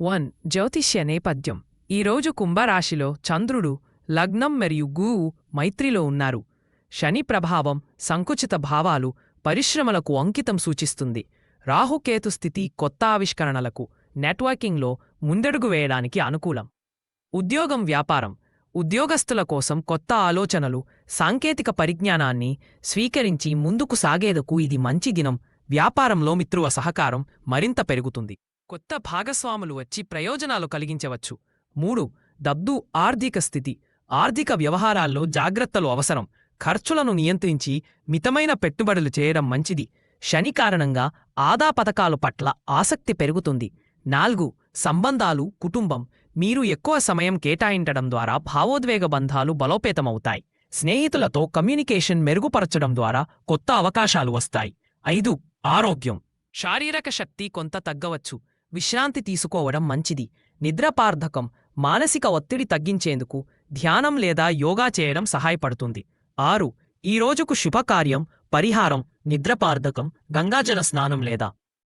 One. జ్యోతిష్య నేపథ్యం. ఈరోజు కుంభరాశిలో చంద్రుడు లగ్నం మరియు గువు మైత్రిలో ఉన్నారు. శని ప్రభావం సంకుచిత భావాలు పరిశ్రమలకు అంకితం సూచిస్తుంది. రాహుకేతు స్థితి కొత్త ఆవిష్కరణలకు నెట్వర్కింగ్లో ముందడుగు వేయడానికి అనుకూలం. ఉద్యోగం వ్యాపారం. ఉద్యోగస్తుల కోసం కొత్త ఆలోచనలు సాంకేతిక పరిజ్ఞానాన్ని స్వీకరించి ముందుకు సాగేదకు ఇది మంచి దినం. వ్యాపారంలో మిత్రువ సహకారం మరింత పెరుగుతుంది. కొత్త భాగస్వాములు వచ్చి ప్రయోజనాలు కలిగించవచ్చు. మూడు దద్దు ఆర్థిక స్థితి. ఆర్థిక వ్యవహారాల్లో జాగ్రత్తలు అవసరం. ఖర్చులను నియంత్రించి మితమైన పెట్టుబడులు చేయడం మంచిది. శని కారణంగా ఆదా పథకాల పట్ల ఆసక్తి పెరుగుతుంది. నాలుగు సంబంధాలు కుటుంబం. మీరు ఎక్కువ సమయం కేటాయించడం ద్వారా భావోద్వేగ బంధాలు బలోపేతమవుతాయి. స్నేహితులతో కమ్యూనికేషన్ మెరుగుపరచడం ద్వారా కొత్త అవకాశాలు వస్తాయి. ఐదు ఆరోగ్యం. శారీరక శక్తి కొంత తగ్గవచ్చు. విశ్రాంతి తీసుకోవడం మంచిది. నిద్రపార్ధకం మానసిక ఒత్తిడి తగ్గించేందుకు ధ్యానం లేదా యోగా చేయడం సహాయపడుతుంది. ఆరు ఈ రోజుకు శుభకార్యం పరిహారం నిద్రపార్ధకం గంగాజల స్నానం లేదా